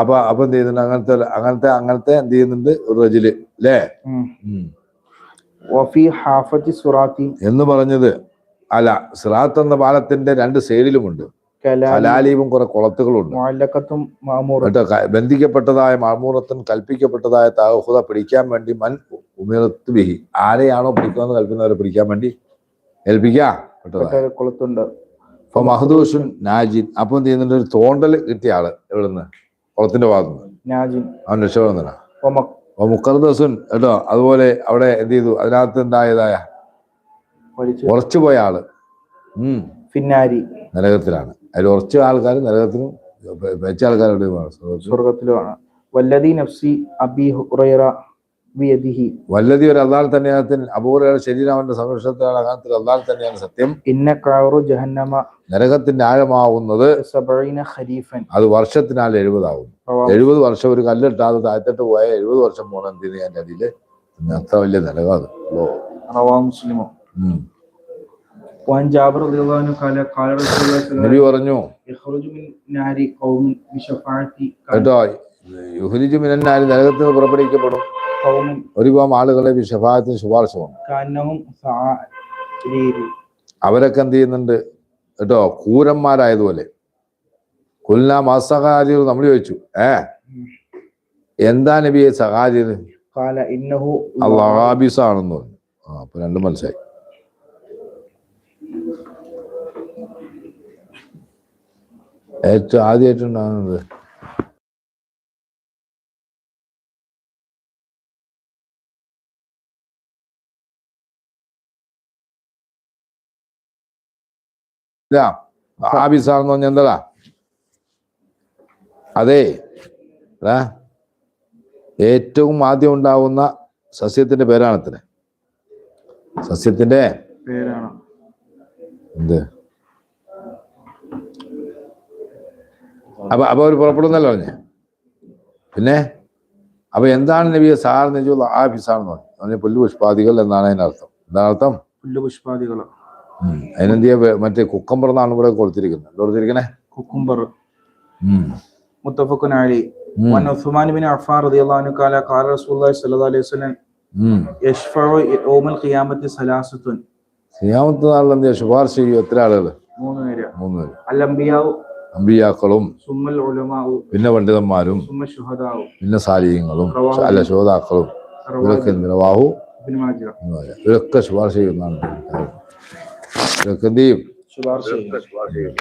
[SPEAKER 1] അപ്പൊ അപ്പൊ എന്ത് ചെയ്യുന്നുണ്ട്? അങ്ങനത്തെ അങ്ങനത്തെ അങ്ങനത്തെ എന്ത് ചെയ്യുന്നുണ്ട്? റജിൽ അല്ലേ? എന്ന് പറഞ്ഞത് അല്ല സിറാത്ത് എന്ന പാലത്തിന്റെ രണ്ട് സൈഡിലുമുണ്ട്. കലാലീവും കുറെ കുളത്തുകളുണ്ട്. എന്നിട്ട് ബന്ധിക്കപ്പെട്ടതായ മാമൂറത്തിന് കൽപ്പിക്കപ്പെട്ടതായ താഹുത പിടിക്കാൻ വേണ്ടി മൻ ഉമിറത്ത് ബിഹി. ആരെയാണോ പിടിക്കുന്നത് കൽപ്പിക്കുന്നവരെ പിടിക്കാൻ വേണ്ടി
[SPEAKER 2] ഏൽപ്പിക്കാത്തുണ്ട്
[SPEAKER 1] അപ്പൊ മഹദൂഷൻ നാജിൻ. അപ്പൊ എന്ത് ചെയ്യുന്നുണ്ട്? ഒരു തോണ്ടൽ കിട്ടിയ ആൾ ഇവിടുന്ന് കുളത്തിന്റെ ഭാഗത്തുനിന്ന്. അവൻ രക്ഷപ്പെടുന്നതാ മുക്കർദസുൻ കേട്ടോ അതുപോലെ അവിടെ എന്ത് ചെയ്തു? അതിനകത്ത് ഉണ്ടായതായ ഉറച്ചുപോയ ആൾ. ഉം.
[SPEAKER 2] പിന്നാരി
[SPEAKER 1] നരകത്തിലാണ്. അതിൽ ഉറച്ച ആൾക്കാർ നരകത്തിനും വെച്ച ആൾക്കാരുടെ
[SPEAKER 2] സ്വർഗത്തിലുമാണ്. വല്ലതി നഫ്സി അബി ഹുറൈറ ബിയദിഹി.
[SPEAKER 1] വല്ലതി ഒരു അള്ളാൽ തന്നെയാണ് അബൂറയുടെ ശരീരം അവന്റെ സംരക്ഷണത്തിലാണ് അങ്ങനത്തെ അള്ളാൽ തന്നെയാണ് സത്യം.
[SPEAKER 2] ഇന്ന കാറു ജഹന്നമ
[SPEAKER 1] നരകത്തിന്റെ ആഴമാവുന്നത്
[SPEAKER 2] ഖരീഫൻ
[SPEAKER 1] അത് വർഷത്തിനാൽ എഴുപതാവും എഴുപത് വർഷം ഒരു കല്ലിട്ടാതെ താഴ്ത്തിട്ട് പോയ എഴുപത് വർഷം പോകണം എന്തിന് അതിന്റെ അത്ര വലിയ നരകം അത്. ഓ
[SPEAKER 2] മുസ്ലിമോ. وعن جابر رضي الله عنه قال قال رسول الله صلى الله عليه
[SPEAKER 1] നബി പറഞ്ഞു
[SPEAKER 2] وسلم يخرج من نار قوم بشفاعتي
[SPEAKER 1] കേട്ടോ യുഹുലിജു മിനന്നാരി നരകത്തിൽ നിന്ന് പുറപ്പെടുവിക്കപ്പെടും
[SPEAKER 2] قوم
[SPEAKER 1] ഒരു വിഭാഗം ആളുകളെ വിഷഫായത്തിന് ശുപാർശ വന്നു
[SPEAKER 2] كانهم سعير
[SPEAKER 1] അവരൊക്കെ എന്ത് ചെയ്യുന്നുണ്ട് കേട്ടോ കൂരന്മാരായതുപോലെ കൊല്ല മാസഹാരിർ നമ്മൾ ചോദിച്ചു ഏ എന്താ നബിയെ സഹാരിർ
[SPEAKER 2] قال انه
[SPEAKER 1] അള്ളാബിസ് ആണെന്ന് പറഞ്ഞു ആ അപ്പൊ രണ്ടും മനസ്സിലായി ഏറ്റവും ആദ്യമായിട്ടുണ്ടാകുന്നത് ഇല്ല ആബിസാണെന്ന് പറഞ്ഞ എന്താ അതെ. ഏറ്റവും ആദ്യം ഉണ്ടാവുന്ന സസ്യത്തിന്റെ പേരാണത്തിന് സസ്യത്തിന്റെ
[SPEAKER 2] പേരാണ്.
[SPEAKER 1] എന്ത്? അപ്പൊ അപ്പൊ അവർ പുറപ്പെടുന്നല്ലോ പറഞ്ഞേ പിന്നെ അപ്പൊ എന്താണ് നബി സാർ നജുൽ ആഫിസാണെന്ന് പറഞ്ഞു പറഞ്ഞ പുല്ല് പുഷ്പാദികൾ എന്നാണ് അതിനർത്ഥം എന്താണ് അർത്ഥം
[SPEAKER 2] പുല്ല് പുഷ്പാദികൾ
[SPEAKER 1] ഉം. അതിനെന്തിയാ വേ- മറ്റേ കുക്കമ്പർ എന്നാണ് ഇവിടെ കൊടുത്തിരിക്കുന്നത് എന്താ കൊടുത്തിരിക്കണേ
[SPEAKER 2] കുക്കുംബർ
[SPEAKER 1] ഉം.
[SPEAKER 2] മുത്തഫഖുൻ അലി
[SPEAKER 1] ഉം.
[SPEAKER 2] وعن عثمان بن عفان رضي الله عنه قال قال رسول الله صلى الله عليه وسلم
[SPEAKER 1] ഉം.
[SPEAKER 2] يشفع يوم القيامة ثلاثة
[SPEAKER 1] സിയാമത്ത് നാളിൽ എന്തിയാ ശുപാർശ ചെയ്യും എത്ര ആളുകൾ
[SPEAKER 2] മൂന്ന് പേര്
[SPEAKER 1] മൂന്ന് പേര്
[SPEAKER 2] الأنبياء
[SPEAKER 1] അമ്പിയാക്കളും പിന്നെ പണ്ഡിതന്മാരും പിന്നെ സാലിഹ്യങ്ങളും അല്ല ശോതാക്കളും ഇവരൊക്കെ നിലവാഹു ഇവരൊക്കെ ശുപാർശ ചെയ്യുന്നതാണ്. ഇവരൊക്കെ എന്ത് ചെയ്യും?
[SPEAKER 2] ശുപാർശ
[SPEAKER 1] ചെയ്യും?